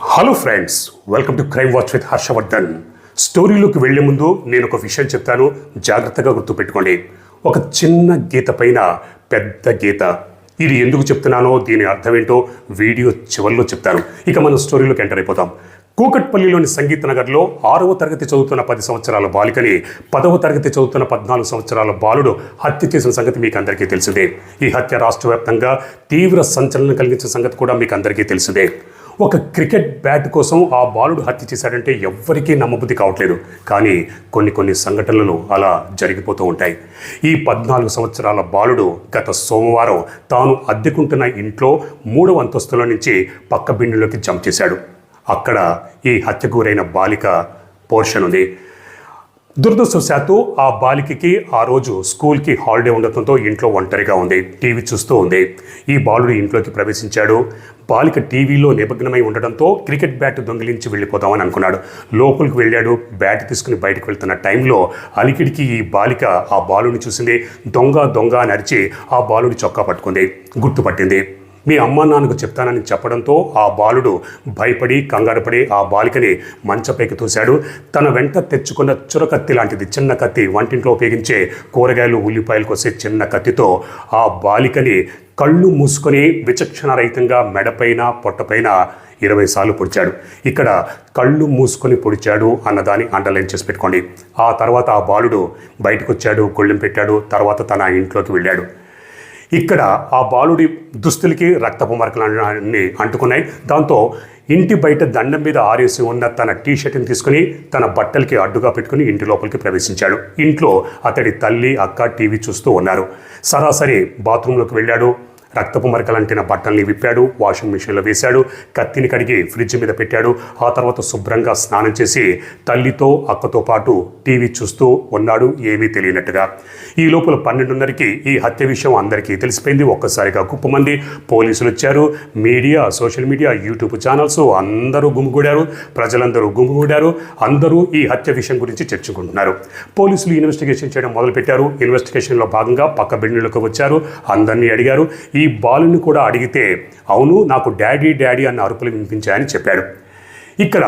Hello friends welcome to crime watch with Harshavardhan స్టోరీలోకి వెళ్ళే ముందు నేను ఒక విషయం చెప్తాను. జాగ్రత్తగా గుర్తుపెట్టుకోండి. ఒక చిన్న గీత పైన పెద్ద గీత. ఇది ఎందుకు చెప్తున్నానో దీని అర్థం ఏంటో వీడియో చివరిలో చెప్తాను. ఇక మనం స్టోరీలోకి ఎంటర్ అయిపోతాం. కూకట్పల్లిలోని సంగీత నగర్లో ఆరవ తరగతి చదువుతున్న పది సంవత్సరాల బాలికని పదవ తరగతి చదువుతున్న పద్నాలుగు సంవత్సరాల బాలుడు హత్య చేసిన సంగతి మీకు అందరికీ తెలిసిందే. ఈ హత్య రాష్ట్ర వ్యాప్తంగా తీవ్ర సంచలనం కలిగించిన సంగతి కూడా మీకు అందరికీ తెలిసిందే. ఒక క్రికెట్ బ్యాట్ కోసం ఆ బాలుడు హత్య చేశాడంటే ఎవ్వరికీ నమ్మబుద్ధి కావట్లేదు. కానీ కొన్ని కొన్ని సంఘటనలు అలా జరిగిపోతూ ఉంటాయి. ఈ పద్నాలుగు సంవత్సరాల బాలుడు గత సోమవారం తాను అద్దెకుంటున్న ఇంట్లో మూడవ అంతస్తులో నుంచి పక్క బిండులోకి జంప్ చేశాడు. అక్కడ ఈ హత్యకు గురైన బాలిక పోర్షన్ ఉంది. దురదృష్టవశాత్తు ఆ బాలికకి ఆ రోజు స్కూల్కి హాలిడే ఉండటంతో ఇంట్లో ఒంటరిగా ఉంది. టీవీ చూస్తూ ఉంది. ఈ బాలుడు ఇంట్లోకి ప్రవేశించాడు. బాలిక టీవీలో నిమగ్నమై ఉండడంతో క్రికెట్ బ్యాట్ దొంగిలించి వెళ్ళిపోదామని అనుకున్నాడు. లోపలికి వెళ్ళాడు. బ్యాట్ తీసుకుని బయటకు వెళ్తున్న టైంలో అలికిడికి ఈ బాలిక ఆ బాలుని చూసింది. దొంగ దొంగ అని అరిచి ఆ బాలుడి చొక్కా పట్టుకుంది. గుర్తుపట్టింది. మీ అమ్మ నాన్నకు చెప్తానని చెప్పడంతో ఆ బాలుడు భయపడి కంగారుపడి ఆ బాలికని మంచపైకి తోశాడు. తన వెంట తెచ్చుకున్న చురకత్తి లాంటిది చిన్న కత్తి వంటింట్లో ఉపయోగించే కూరగాయలు ఉల్లిపాయలు కోసే చిన్న కత్తితో ఆ బాలికని కళ్ళు మూసుకొని విచక్షణరహితంగా మెడపైన పొట్టపైన ఇరవై సార్లు పొడిచాడు. ఇక్కడ కళ్ళు మూసుకొని పొడిచాడు అన్నదాన్ని అండర్లైన్ చేసి పెట్టుకోండి. ఆ తర్వాత ఆ బాలుడు బయటకు వచ్చాడు గొళ్ళెం పెట్టాడు తర్వాత తన ఇంట్లోకి వెళ్ళాడు. ఇక్కడ ఆ బాలుడి దుస్తులకి రక్తపు మరకలు అన్ని అంటుకున్నాయి. దాంతో ఇంటి బయట దండం మీద ఆరేసి ఉన్న తన టీ షర్ట్ని తీసుకుని తన బట్టలకి అడ్డుగా పెట్టుకుని ఇంటి లోపలికి ప్రవేశించాడు. ఇంట్లో అతడి తల్లి అక్క టీవీ చూస్తూ ఉన్నారు. సరాసరి బాత్రూంలోకి వెళ్ళాడు. రక్తపు మరకలంటిన బట్టల్ని విప్పాడు వాషింగ్ మిషన్లో వేశాడు కత్తిని కడిగి ఫ్రిడ్జ్ మీద పెట్టాడు. ఆ తర్వాత శుభ్రంగా స్నానం చేసి తల్లితో అక్కతో పాటు టీవీ చూస్తూ ఉన్నాడు ఏమీ తెలియనట్టుగా. ఈ లోపల పన్నెండున్నరకి ఈ హత్య విషయం అందరికీ తెలిసిపోయింది. ఒక్కసారిగా కుప్పమంది పోలీసులు వచ్చారు. Media social media YouTube channels అందరూ గుమిగూడారు. ప్రజలందరూ గుమిగూడారు. అందరూ ఈ హత్య విషయం గురించి చర్చించుకుంటున్నారు. పోలీసులు ఇన్వెస్టిగేషన్ చేయడం మొదలుపెట్టారు. ఇన్వెస్టిగేషన్లో భాగంగా పక్క బిల్డింగ్లకు వచ్చారు. అందరినీ అడిగారు. ఈ బాలుని కూడా అడిగితే అవును నాకు డాడీ డాడీ అన్న అరుపులు వినిపించాయని చెప్పాడు. ఇక్కడ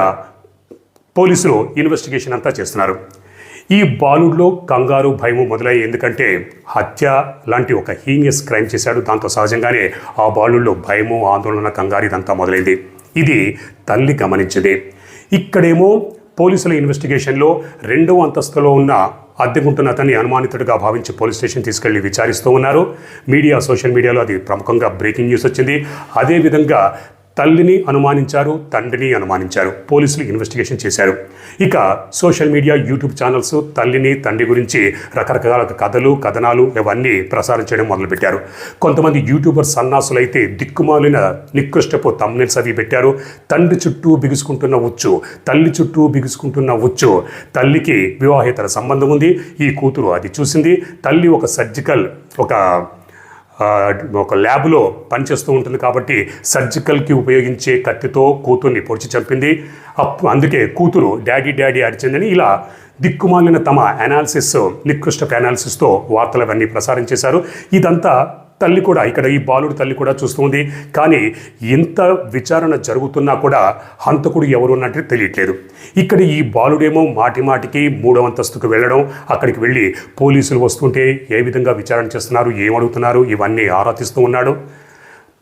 పోలీసులు ఇన్వెస్టిగేషన్ అంతా చేస్తున్నారు. ఈ బాలుడిలో కంగారు భయము మొదలయ్యి ఎందుకంటే హత్య లాంటి ఒక హీనియస్ క్రైమ్ చేశాడు. దాంతో సహజంగానే ఆ బాలుడిలో భయము ఆందోళన కంగారు ఇదంతా మొదలైంది. ఇది తల్లి గమనించింది. ఇక్కడేమో పోలీసుల ఇన్వెస్టిగేషన్లో రెండవ అంతస్తులో ఉన్న అద్దెకుంటున్న అతన్ని అనుమానితుడిగా భావించి పోలీస్ స్టేషన్ తీసుకెళ్ళి విచారిస్తూ ఉన్నారు. మీడియా సోషల్ మీడియాలో అది ప్రముఖంగా బ్రేకింగ్ న్యూస్ వచ్చింది. అదేవిధంగా తల్లిని అనుమానించారు తండ్రిని అనుమానించారు. పోలీసులు ఇన్వెస్టిగేషన్ చేశారు. ఇక సోషల్ మీడియా యూట్యూబ్ ఛానల్స్ తల్లిని తండ్రి గురించి రకరకాల కథలు కథనాలు ఇవన్నీ ప్రసారం చేయడం మొదలుపెట్టారు. కొంతమంది యూట్యూబర్ సన్నాసులైతే దిక్కుమాలిన నికృష్టపు తమ్నెల్స్ అవి పెట్టారు. తండ్రి చుట్టూ బిగుసుకుంటున్న ఉచ్చు తల్లి చుట్టూ బిగుసుకుంటున్న ఉచ్చు. తల్లికి వివాహేతర సంబంధం ఉంది. ఈ కూతురు అది చూసింది. తల్లి ఒక సర్జికల్ ఒక ఒక ల్యాబ్లో పనిచేస్తూ ఉంటుంది కాబట్టి సర్జికల్కి ఉపయోగించే కత్తితో కూతుర్ని పొడిచి చంపింది. అప్ అందుకే కూతురు డాడీ డాడీ అరిచిందని ఇలా దిక్కుమాలిన తమ అనాలిసిస్ నికృష్ట అనాలిసిస్తో వార్తలు అవన్నీ ప్రసారం చేశారు. ఇదంతా తల్లి కూడా ఇక్కడ ఈ బాలుడు తల్లి కూడా చూస్తుంది కానీ ఇంత విచారణ జరుగుతున్నా కూడా హంతకుడు ఎవరు అన్నట్టు తెలియట్లేదు. ఇక్కడ ఈ బాలుడేమో మాటి మాటికి మూడవ అంతస్తుకు వెళ్ళడం అక్కడికి వెళ్ళి పోలీసులు వస్తుంటే ఏ విధంగా విచారణ చేస్తున్నారు ఏం అడుగుతున్నారు ఇవన్నీ ఆరా తీస్తూ ఉన్నాడు.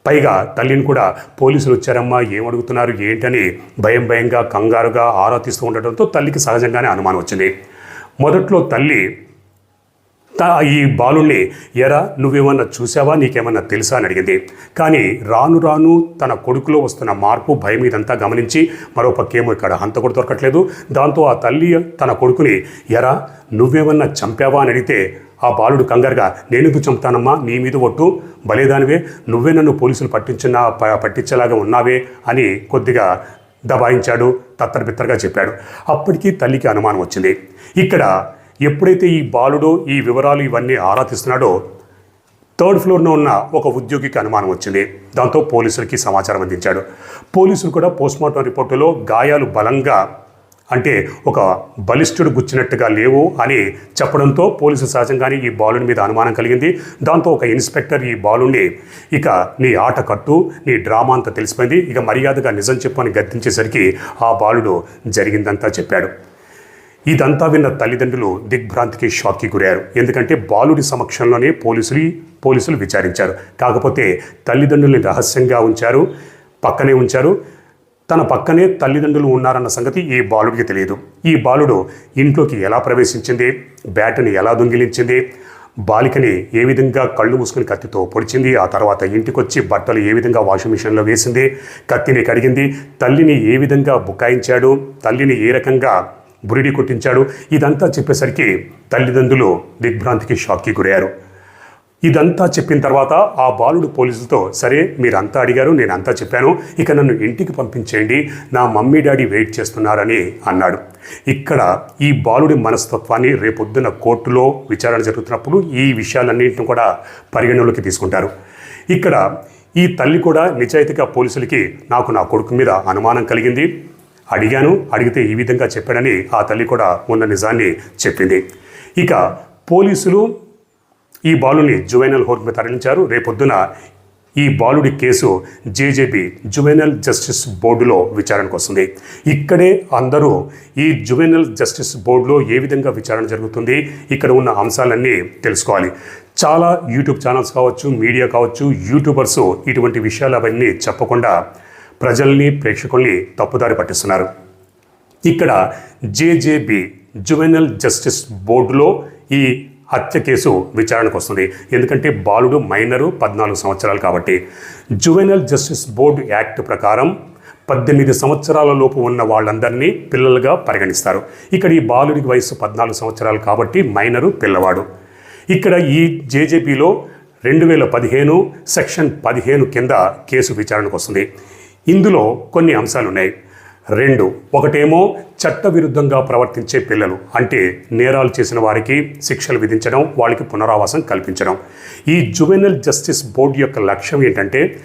పైగా తల్లిని కూడా పోలీసులు వచ్చారమ్మా ఏం అడుగుతున్నారు ఏంటని భయం భయంగా కంగారుగా ఆరా తీస్తూ తల్లికి సహజంగానే అనుమానం వచ్చింది. మొదట్లో తల్లి ఈ బాలుణ్ణి ఎరా నువ్వేమన్నా చూసావా నీకేమన్నా తెలుసా? అని అడిగింది. కానీ రాను రాను తన కొడుకులో వస్తున్న మార్పు భయం ఇదంతా గమనించి మరో పక్కేమో ఇక్కడ హంతకుడు దొరకట్లేదు. దాంతో ఆ తల్లి తన కొడుకుని ఎరా నువ్వేమన్నా చంపావా? అని అడిగితే ఆ బాలుడు కంగారుగా నేనెందుకు చంపుతానమ్మా? నీ మీద ఒట్టు? బలేదానివే నువ్వే నన్ను పోలీసులు పట్టించిన ప- పట్టించేలాగా ఉన్నావే? అని కొద్దిగా దబాయించాడు తత్తరబిత్తరగా చెప్పాడు. అప్పటికీ తల్లికి అనుమానం వచ్చింది. ఇక్కడ ఎప్పుడైతే ఈ బాలుడు ఈ వివరాలు ఇవన్నీ ఆరా తీస్తున్నాడో థర్డ్ ఫ్లోర్లో ఉన్న ఒక ఉద్యోగికి అనుమానం వచ్చింది. దాంతో పోలీసులకి సమాచారం అందించాడు. పోలీసులు కూడా పోస్ట్మార్టం రిపోర్టులో గాయాలు బలంగా అంటే ఒక బలిష్ఠుడు గుచ్చినట్టుగా లేవు అని చెప్పడంతో పోలీసు సహజంగానే ఈ బాలుని మీద అనుమానం కలిగింది. దాంతో ఒక ఇన్స్పెక్టర్ ఈ బాలుని ఇక నీ ఆట కట్టు నీ డ్రామా అంతా తెలిసిపోయింది. ఇక మర్యాదగా నిజం చెప్పు అని గద్దించేసరికి ఆ బాలుడు జరిగిందంతా చెప్పాడు. ఇదంతా విన్న తల్లిదండ్రులు దిగ్భ్రాంతికి షాక్కి గురయ్యారు. ఎందుకంటే బాలుడి సమక్షంలోనే పోలీసులు పోలీసులు విచారించారు. కాకపోతే తల్లిదండ్రుల్ని రహస్యంగా ఉంచారు పక్కనే ఉంచారు. తన పక్కనే తల్లిదండ్రులు ఉన్నారన్న సంగతి ఈ బాలుడికి తెలియదు. ఈ బాలుడు ఇంట్లోకి ఎలా ప్రవేశించింది బ్యాట్ని ఎలా దొంగిలించింది బాలికని ఏ విధంగా కళ్ళు మూసుకుని కత్తితో పొడిచింది ఆ తర్వాత ఇంటికొచ్చి బట్టలు ఏ విధంగా వాషింగ్ మిషన్లో వేసింది కత్తిని కడిగింది తల్లిని ఏ విధంగా బుకాయించాడు తల్లిని ఏ రకంగా బురిడి కొట్టించాడు. ఇదంతా చెప్పేసరికి తల్లిదండ్రులు దిగ్భ్రాంతికి షాక్కి గురయ్యారు. ఇదంతా చెప్పిన తర్వాత ఆ బాలుడు పోలీసులతో సరే మీరంతా అడిగారు నేను అంతా చెప్పాను. ఇక నన్ను ఇంటికి పంపించేయండి. నా మమ్మీ డాడీ వెయిట్ చేస్తున్నారని అన్నాడు. ఇక్కడ ఈ బాలుడి మనస్తత్వాన్ని రేపొద్దున కోర్టులో విచారణ జరుగుతున్నప్పుడు ఈ విషయాలన్నింటిని కూడా పరిగణలోకి తీసుకుంటారు. ఇక్కడ ఈ తల్లి కూడా నిజాయితీగా పోలీసులకి నాకు నా కొడుకు మీద అనుమానం కలిగింది. అడిగాను అడిగితే ఈ విధంగా చెప్పాడని ఆ తల్లి కూడా ఉన్న నిజాన్ని చెప్పింది. ఇక పోలీసులు ఈ బాలుని జువైనల్ హోర్కి తరలించారు. రేపొద్దున ఈ బాలుడి కేసు జేజేబీ జువెనల్ జస్టిస్ బోర్డులో విచారణకు వస్తుంది. ఇక్కడే అందరూ ఈ జువెనల్ జస్టిస్ బోర్డులో ఏ విధంగా విచారణ జరుగుతుంది ఇక్కడ ఉన్న అంశాలన్నీ తెలుసుకోవాలి. చాలా యూట్యూబ్ ఛానల్స్ కావచ్చు మీడియా కావచ్చు యూట్యూబర్స్ ఇటువంటి విషయాలు అవన్నీ చెప్పకుండా ప్రజల్ని ప్రేక్షకుల్ని తప్పుదారి పట్టిస్తున్నారు. ఇక్కడ జేజేబి జువెనల్ జస్టిస్ బోర్డులో ఈ హత్య కేసు విచారణకు వస్తుంది. ఎందుకంటే బాలుడు మైనరు పద్నాలుగు సంవత్సరాలు కాబట్టి. జువెనల్ జస్టిస్ బోర్డు యాక్ట్ ప్రకారం పద్దెనిమిది సంవత్సరాల లోపు ఉన్న వాళ్ళందరినీ పిల్లలుగా పరిగణిస్తారు. ఇక్కడ ఈ బాలుడికి వయసు పద్నాలుగు సంవత్సరాలు కాబట్టి మైనరు పిల్లవాడు. ఇక్కడ ఈ జేజేపీలో రెండు వేల పదిహేను సెక్షన్ పదిహేను కింద కేసు విచారణకు వస్తుంది. ఇందులో కొన్ని అంశాలు ఉన్నాయి రెండు ఒకటేమో చట్టవిరుద్ధంగా ప్రవర్తించే పిల్లలు అంటే నేరాలు చేసిన వారికి శిక్షలు విధించడం వాళ్ళకి పునరావాసం కల్పించడం. ఈ జువెనల్ జస్టిస్ బోర్డు యొక్క లక్ష్యం ఏంటంటే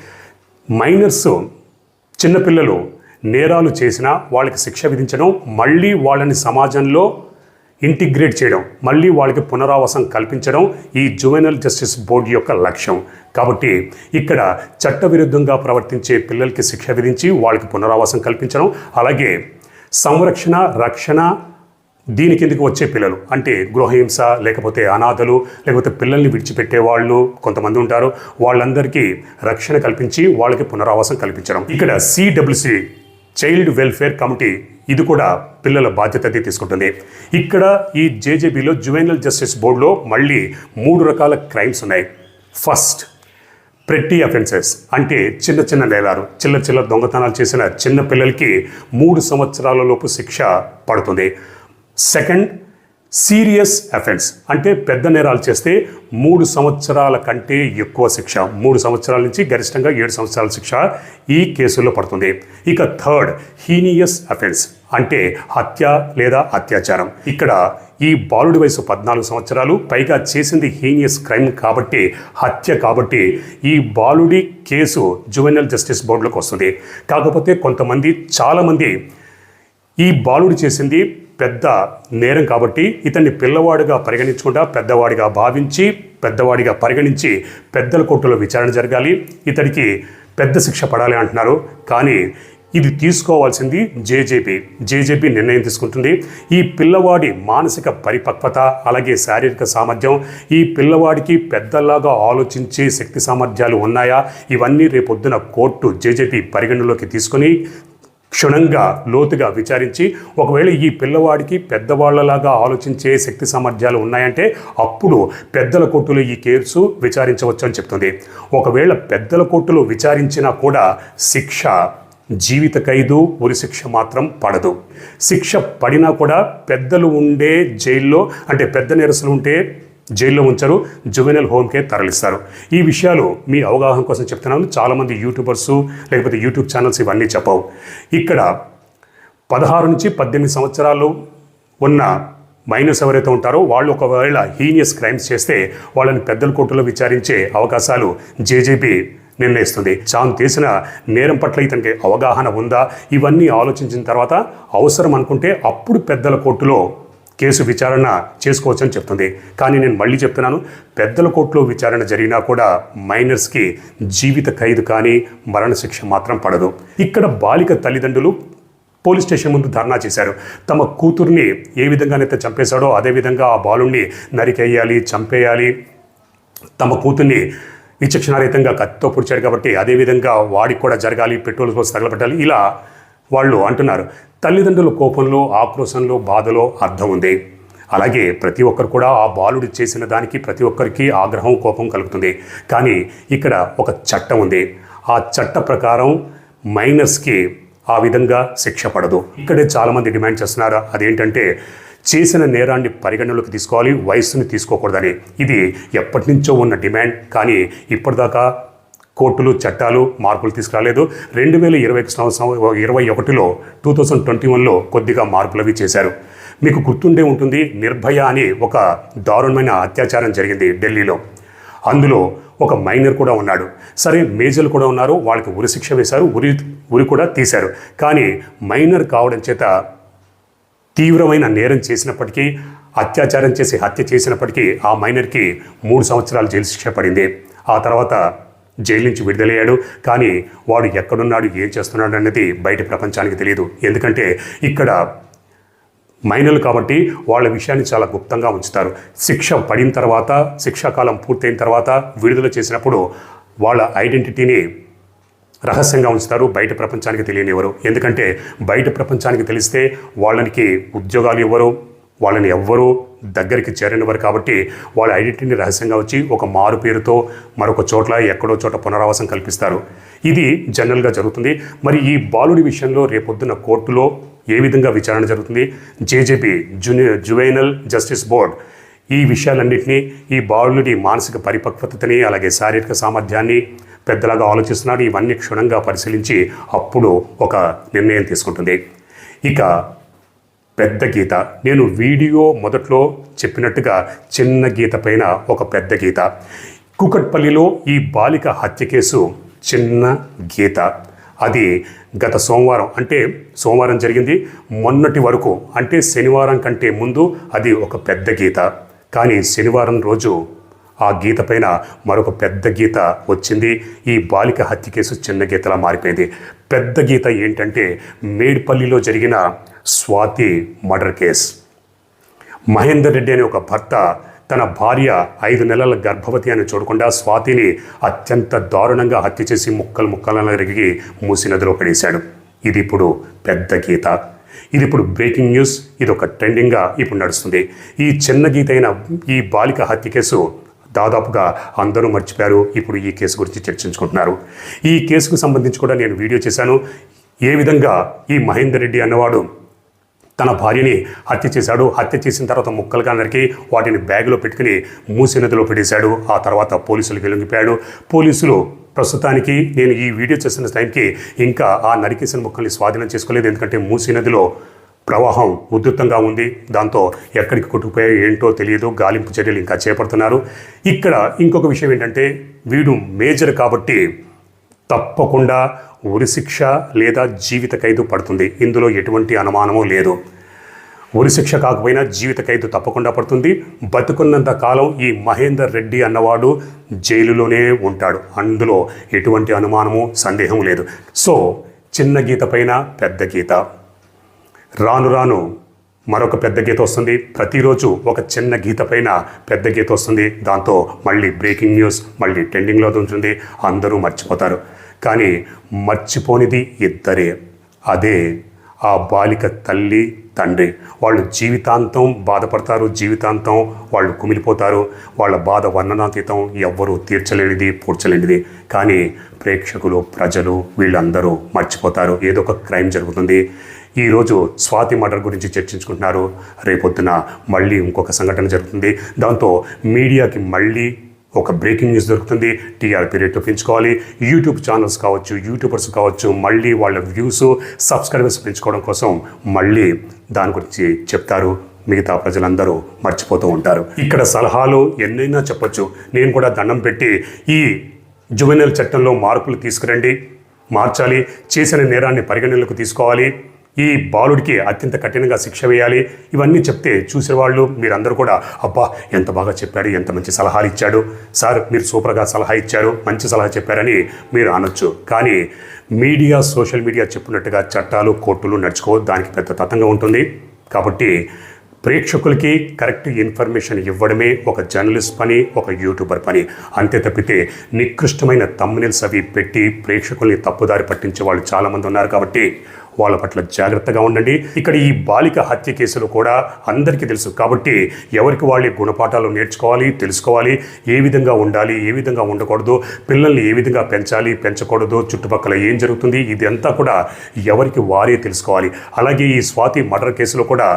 మైనర్స్ చిన్నపిల్లలు నేరాలు చేసినా వాళ్ళకి శిక్ష విధించడం మళ్ళీ వాళ్ళని సమాజంలో ఇంటిగ్రేట్ చేయడం మళ్ళీ వాళ్ళకి పునరావాసం కల్పించడం ఈ జువెనల్ జస్టిస్ బోర్డు యొక్క లక్ష్యం. కాబట్టి ఇక్కడ చట్టవిరుద్ధంగా ప్రవర్తించే పిల్లలకి శిక్ష విధించి వాళ్ళకి పునరావాసం కల్పించడం అలాగే సంరక్షణ రక్షణ దీని కిందకి వచ్చే పిల్లలు? అంటే గృహహింస లేకపోతే అనాథలు లేకపోతే పిల్లల్ని విడిచిపెట్టే వాళ్ళు కొంతమంది ఉంటారు. వాళ్ళందరికీ రక్షణ కల్పించి వాళ్ళకి పునరావాసం కల్పించడం. ఇక్కడ సిడబ్ల్యూసి చైల్డ్ వెల్ఫేర్ కమిటీ ఇది కూడా పిల్లల బాధ్యత అయితే తీసుకుంటుంది. ఇక్కడ ఈ జేజేబీలో జువెనల్ జస్టిస్ బోర్డులో మళ్ళీ మూడు రకాల క్రైమ్స్ ఉన్నాయి. ఫస్ట్ ప్రెట్టి అఫెన్సెస్ అంటే చిన్న చిన్న నేరాలు చిన్న చిన్న దొంగతనాలు చేసిన చిన్న పిల్లలకి మూడు సంవత్సరాల లోపు శిక్ష పడుతుంది. Second serious offence. అంటే పెద్ద నేరాలు చేస్తే మూడు సంవత్సరాల కంటే ఎక్కువ శిక్ష. మూడు సంవత్సరాల నుంచి గరిష్టంగా ఏడు సంవత్సరాల శిక్ష ఈ కేసుల్లో పడుతుంది. ఇక థర్డ్ హీనియస్ అఫెన్స్. అంటే హత్య లేదా అత్యాచారం. ఇక్కడ ఈ బాలుడి వయసు పద్నాలుగు సంవత్సరాలు పైగా చేసింది హీనియస్ క్రైమ్ కాబట్టి హత్య కాబట్టి ఈ బాలుడి కేసు జువెనల్ జస్టిస్ బోర్డులోకి వస్తుంది. కాకపోతే కొంతమంది చాలామంది ఈ బాలుడు చేసింది పెద్ద నేరం కాబట్టి ఇతన్ని పిల్లవాడిగా పరిగణించకుండా పెద్దవాడిగా భావించి పెద్దవాడిగా పరిగణించి పెద్దల కోర్టులో విచారణ జరగాలి. ఇతడికి పెద్ద శిక్ష పడాలి అంటున్నారు. కానీ ఇది తీసుకోవాల్సింది జేజేపీ. జేజేపీ నిర్ణయం తీసుకుంటుంది. ఈ పిల్లవాడి మానసిక పరిపక్వత అలాగే శారీరక సామర్థ్యం ఈ పిల్లవాడికి పెద్దలాగా ఆలోచించే శక్తి సామర్థ్యాలు ఉన్నాయా? ఇవన్నీ రేపొద్దున కోర్టు జేజేపీ పరిగణలోకి తీసుకొని క్షుణ్ణంగా లోతుగా విచారించి ఒకవేళ ఈ పిల్లవాడికి పెద్దవాళ్ళలాగా ఆలోచించే శక్తి సామర్థ్యాలు ఉన్నాయంటే అప్పుడు పెద్దల కోర్టులో ఈ కేసు విచారించవచ్చు అని చెప్తుంది. ఒకవేళ పెద్దల కోర్టులో విచారించినా కూడా శిక్ష జీవిత ఖైదు ఉరిశిక్ష మాత్రం పడదు. శిక్ష పడినా కూడా పెద్దలు ఉండే జైల్లో అంటే పెద్ద నిరసలు ఉంటే జైల్లో ఉంచారు జువెనల్ హోమ్కే తరలిస్తారు. ఈ విషయాలు మీ అవగాహన కోసం చెప్తున్నాను. చాలామంది యూట్యూబర్స్ లేకపోతే యూట్యూబ్ ఛానల్స్ ఇవన్నీ చెప్పవు. ఇక్కడ పదహారు నుంచి పద్దెనిమిది సంవత్సరాలు ఉన్న మైనస్ ఎవరైతే ఉంటారో వాళ్ళు ఒకవేళ హీనియస్ క్రైమ్స్ చేస్తే వాళ్ళని పెద్దల కోర్టులో విచారించే అవకాశాలు జేజేపీ నిర్ణయిస్తుంది. తాను చేసిన నేరం పట్ల ఇతనికి అవగాహన ఉందా? ఇవన్నీ ఆలోచించిన తర్వాత అవసరం అనుకుంటే అప్పుడు పెద్దల కోర్టులో కేసు విచారణ చేసుకోవచ్చని చెప్తుంది. కానీ నేను మళ్ళీ చెప్తున్నాను పెద్దల కోర్టులో విచారణ జరిగినా కూడా మైనర్స్కి జీవిత ఖైదు కానీ మరణశిక్ష మాత్రం పడదు. ఇక్కడ బాలిక తల్లిదండ్రులు పోలీస్ స్టేషన్ ముందు ధర్నా చేశారు. తమ కూతుర్ని ఏ విధంగానైతే చంపేశాడో అదేవిధంగా ఆ బాలుణ్ణి నరికేయాలి చంపేయాలి. తమ కూతుర్ని విచక్షణారహితంగా కత్తితో పొడిచాడు కాబట్టి అదేవిధంగా వాడికి కూడా జరగాలి పెట్రోల్ పోసి తగలబెట్టాలి. ఇలా వాళ్ళు అంటున్నారు తల్లిదండ్రుల కోపంలో ఆక్రోశంలో బాధలో అర్థం ఉంది. అలాగే ప్రతి ఒక్కరు కూడా ఆ బాలుడు చేసిన దానికి ప్రతి ఒక్కరికి ఆగ్రహం కోపం కలుగుతుంది. కానీ ఇక్కడ ఒక చట్టం ఉంది. ఆ చట్ట ప్రకారం మైనర్స్కి ఆ విధంగా శిక్ష పడదు. ఇక్కడే చాలామంది డిమాండ్ చేస్తున్నారు. అదేంటంటే చేసిన నేరాన్ని పరిగణనలోకి తీసుకోవాలి వయస్సుని తీసుకోకూడదని. ఇది ఎప్పటి నుంచో ఉన్న డిమాండ్. కానీ ఇప్పటిదాకా కోర్టులు చట్టాలు మార్పులు తీసుకురాలేదు. రెండు వేల ఇరవై సంవత్సరం ఇరవై ఒకటిలో టూ థౌజండ్ ట్వంటీ వన్లో కొద్దిగా మార్పులు అవి చేశారు. మీకు గుర్తుండే ఉంటుంది నిర్భయ అని ఒక దారుణమైన అత్యాచారం జరిగింది ఢిల్లీలో. అందులో ఒక మైనర్ కూడా ఉన్నాడు. సరే మేజర్లు కూడా ఉన్నారు వాళ్ళకి ఉరి శిక్ష వేశారు ఉరి ఉరి కూడా తీశారు. కానీ మైనర్ కావడం చేత తీవ్రమైన నేరం చేసినప్పటికీ అత్యాచారం చేసి హత్య చేసినప్పటికీ ఆ మైనర్కి మూడు సంవత్సరాలు జైలు శిక్ష పడింది. ఆ తర్వాత జైలు నుంచి విడుదలయ్యాడు. కానీ వాడు ఎక్కడున్నాడు ఏం చేస్తున్నాడు అనేది బయట ప్రపంచానికి తెలియదు. ఎందుకంటే ఇక్కడ మైనర్లు కాబట్టి వాళ్ళ విషయాన్ని చాలా గుప్తంగా ఉంచుతారు. శిక్ష పడిన తర్వాత శిక్షాకాలం పూర్తయిన తర్వాత విడుదల చేసినప్పుడు వాళ్ళ ఐడెంటిటీని రహస్యంగా ఉంచుతారు. బయట ప్రపంచానికి తెలియనివ్వరు ఎందుకంటే బయట ప్రపంచానికి తెలిస్తే వాళ్ళకి ఉద్యోగాలు ఇవ్వరు వాళ్ళని ఎవ్వరూ దగ్గరికి చేరనివ్వరు కాబట్టి వాళ్ళ ఐడెంటిటీని రహస్యంగా వచ్చి ఒక మారు పేరుతో మరొక చోట్ల ఎక్కడో చోట పునరావాసం కల్పిస్తారు. ఇది జనరల్గా జరుగుతుంది. మరి ఈ బాలుడి విషయంలో రేపొద్దున కోర్టులో ఏ విధంగా విచారణ జరుగుతుంది? జేజేపీ జుని జువైనల్ జస్టిస్ బోర్డ్ ఈ విషయాలన్నింటినీ ఈ బాలుడి మానసిక పరిపక్వతని అలాగే శారీరక సామర్థ్యాన్ని పెద్దలాగా ఆలోచిస్తున్నారు. ఇవన్నీ క్షుణ్ణంగా పరిశీలించి అప్పుడు ఒక నిర్ణయం తీసుకుంటుంది. ఇక పెద్ద గీత. నేను వీడియో మొదట్లో చెప్పినట్టుగా చిన్న గీత పైన ఒక పెద్ద గీత. కుకట్పల్లిలో ఈ బాలిక హత్య కేసు చిన్న గీత. అది గత సోమవారం అంటే సోమవారం జరిగింది. మొన్నటి వరకు అంటే శనివారం కంటే ముందు అది ఒక పెద్ద గీత. కానీ శనివారం రోజు ఆ గీత పైన మరొక పెద్ద గీత వచ్చింది. ఈ బాలిక హత్య కేసు చిన్న గీతలా మారిపోయింది. పెద్ద గీత ఏంటంటే మేడ్పల్లిలో జరిగిన స్వాతి మర్డర్ కేస్. మహేందర్ రెడ్డి అనే ఒక భర్త తన భార్య ఐదు నెలల గర్భవతి అని చూడకుండా స్వాతిని అత్యంత దారుణంగా హత్య చేసి ముక్కలు ముక్కలను ఎరిగి మూసి నదిలో పడేశాడు ఇది ఇప్పుడు పెద్ద గీత. ఇది ఇప్పుడు బ్రేకింగ్ న్యూస్. ఇది ఒక ట్రెండింగ్గా ఇప్పుడు నడుస్తుంది. ఈ చిన్న గీత అయిన ఈ బాలిక హత్య కేసు దాదాపుగా అందరూ మర్చిపోయారు. ఇప్పుడు ఈ కేసు గురించి చర్చించుకుంటున్నారు. ఈ కేసుకు సంబంధించి కూడా నేను వీడియో చేశాను. ఏ విధంగా ఈ మహేందర్ రెడ్డి అన్నవాడు తన భార్యని హత్య చేశాడు. హత్య చేసిన తర్వాత ముక్కలుగా నరికి వాటిని బ్యాగులో పెట్టుకుని మూసి నదిలో పెట్టేశాడు ఆ తర్వాత పోలీసులకు లొంగిపోయాడు పోలీసులు ప్రస్తుతానికి నేను ఈ వీడియో చేస్తున్న టైంకి ఇంకా ఆ నరికేసిన ముక్కల్ని స్వాధీనం చేసుకోలేదు. ఎందుకంటే మూసి నదిలో ప్రవాహం ఉధృతంగా ఉంది. దాంతో ఎక్కడికి కొట్టుకుపోయాయో ఏంటో తెలియదు. గాలింపు చర్యలు ఇంకా చేపడుతున్నారు. ఇక్కడ ఇంకొక విషయం ఏంటంటే వీడు మేజర్ కాబట్టి తప్పకుండా ఉరిశిక్ష లేదా జీవిత ఖైదు పడుతుంది. ఇందులో ఎటువంటి అనుమానము లేదు. ఉరిశిక్ష కాకపోయినా జీవిత ఖైదు తప్పకుండా పడుతుంది. బతుకున్నంత కాలం ఈ మహేందర్ రెడ్డి అన్నవాడు జైలులోనే ఉంటాడు. అందులో ఎటువంటి అనుమానము సందేహం లేదు. సో చిన్న గీత పైన పెద్ద గీత. రాను రాను మరొక పెద్ద గీత వస్తుంది. ప్రతిరోజు ఒక చిన్న గీత పైన పెద్ద గీత వస్తుంది. దాంతో మళ్ళీ బ్రేకింగ్ న్యూస్ మళ్ళీ ట్రెండింగ్లో ఉంటుంది. అందరూ మర్చిపోతారు. కానీ మర్చిపోనిది ఇద్దరే. అదే ఆ బాలిక తల్లి తండ్రి. వాళ్ళు జీవితాంతం బాధపడతారు జీవితాంతం వాళ్ళు కుమిలిపోతారు. వాళ్ళ బాధ వర్ణనాతీతం ఎవ్వరూ తీర్చలేనిది పూడ్చలేనిది. కానీ ప్రేక్షకులు ప్రజలు వీళ్ళందరూ మర్చిపోతారు. ఏదో ఒక క్రైమ్ జరుగుతుంది. ఈరోజు స్వాతి మర్డర్ గురించి చర్చించుకుంటున్నారు. రేపొద్దున మళ్ళీ ఇంకొక సంఘటన జరుగుతుంది. దాంతో మీడియాకి మళ్ళీ ఒక బ్రేకింగ్ న్యూస్ దొరుకుతుంది. టీఆర్పీ రేట్లు పెంచుకోవాలి. యూట్యూబ్ ఛానల్స్ కావచ్చు యూట్యూబర్స్ కావచ్చు మళ్ళీ వాళ్ళ వ్యూస్ సబ్స్క్రైబర్స్ పెంచుకోవడం కోసం మళ్ళీ దాని గురించి చెప్తారు. మిగతా ప్రజలందరూ మర్చిపోతూ ఉంటారు. ఇక్కడ సలహాలు ఎన్నైనా చెప్పొచ్చు. నేను కూడా దండం పెట్టి ఈ జువెనల్ చట్టంలో మార్పులు తీసుకురండి. మార్చాలి. చేసిన నేరాన్ని పరిగణనలోకి తీసుకోవాలి. ఈ బాలుడికి అత్యంత కఠినంగా శిక్ష వేయాలి. ఇవన్నీ చెప్తే చూసిన వాళ్ళు మీరందరూ కూడా అబ్బా ఎంత బాగా చెప్పాడు ఎంత మంచి సలహాలు ఇచ్చాడు. సార్ మీరు సూపర్గా సలహా ఇచ్చారు మంచి సలహా చెప్పారని మీరు అనొచ్చు. కానీ మీడియా సోషల్ మీడియా చెప్పినట్టుగా చట్టాలు కోర్టులు నడుచుకో దానికి పెద్ద తతంగా ఉంటుంది. కాబట్టి ప్రేక్షకులకి కరెక్ట్ ఇన్ఫర్మేషన్ ఇవ్వడమే ఒక జర్నలిస్ట్ పని ఒక యూట్యూబర్ పని. అంతే తప్పితే నికృష్టమైన తమ్మునిల్స్ అవి పెట్టి ప్రేక్షకుల్ని తప్పుదారి పట్టించే వాళ్ళు చాలామంది ఉన్నారు కాబట్టి వాళ్ళ పట్ల జాగ్రత్తగా ఉండండి. ఇక్కడ ఈ బాలిక హత్య కేసులు కూడా అందరికీ తెలుసు కాబట్టి ఎవరికి వాళ్ళే గుణపాఠాలు నేర్చుకోవాలి తెలుసుకోవాలి ఏ విధంగా ఉండాలి ఏ విధంగా ఉండకూడదు పిల్లల్ని ఏ విధంగా పెంచాలి పెంచకూడదు చుట్టుపక్కల ఏం జరుగుతుంది ఇదంతా కూడా ఎవరికి వారే తెలుసుకోవాలి. అలాగే ఈ స్వాతి మర్డర్ కేసులో కూడా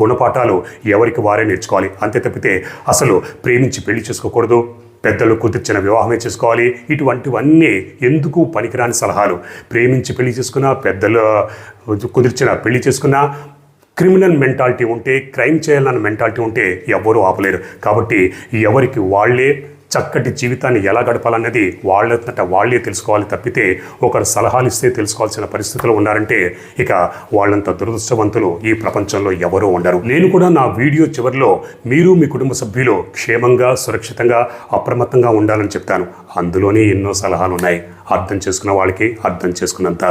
గుణపాఠాలు ఎవరికి వారే నేర్చుకోవాలి. అంతే తప్పితే అసలు ప్రేమించి పెళ్ళి చేసుకోకూడదు. పెద్దలు కుదిర్చిన వివాహమే చేసుకోవాలి. ఇటువంటివన్నీ ఎందుకు పనికిరాని సలహాలు? ప్రేమించి పెళ్ళి చేసుకున్నా పెద్దలు కుదిర్చిన పెళ్ళి చేసుకున్నా క్రిమినల్ మెంటాలిటీ ఉంటే క్రైమ్ చేయాలన్న మెంటాలిటీ ఉంటే ఎవ్వరూ ఆపలేరు. కాబట్టి ఎవరికి వాళ్ళే చక్కటి జీవితాన్ని ఎలా గడపాలన్నది వాళ్ళంతట వాళ్ళే తెలుసుకోవాలి తప్పితే ఒకరు సలహాలు ఇస్తే తెలుసుకోవాల్సిన పరిస్థితులు ఉన్నారంటే ఇక వాళ్ళంత దురదృష్టవంతులు ఈ ప్రపంచంలో ఎవరూ ఉండరు. నేను కూడా నా వీడియో చివరిలో మీరు మీ కుటుంబ సభ్యులు క్షేమంగా సురక్షితంగా అప్రమత్తంగా ఉండాలని చెప్తాను. అందులోనే ఎన్నో సలహాలు ఉన్నాయి అర్థం చేసుకున్న వాళ్ళకి అర్థం చేసుకున్నంత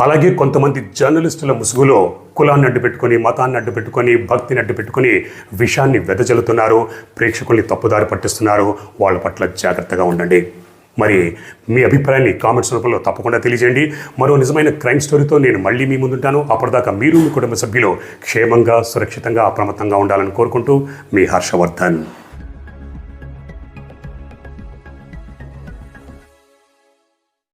అలాగే కొంతమంది జర్నలిస్టుల ముసుగులో కులాన్ని అడ్డు పెట్టుకొని మతాన్ని అడ్డు పెట్టుకొని భక్తిని అడ్డు పెట్టుకొని విషాన్ని వెదజల్లుతున్నారు. ప్రేక్షకుల్ని తప్పుదారి పట్టిస్తున్నారు. వాళ్ళ పట్ల జాగ్రత్తగా ఉండండి. మరి మీ అభిప్రాయాన్ని కామెంట్స్ రూపంలో తప్పకుండా తెలియజేయండి. మరో నిజమైన క్రైమ్ స్టోరీతో నేను మళ్ళీ మీ ముందుంటాను. అప్పటిదాకా మీరు మీ కుటుంబ సభ్యులు క్షేమంగా సురక్షితంగా అప్రమత్తంగా ఉండాలని కోరుకుంటూ మీ హర్షవర్ధన్.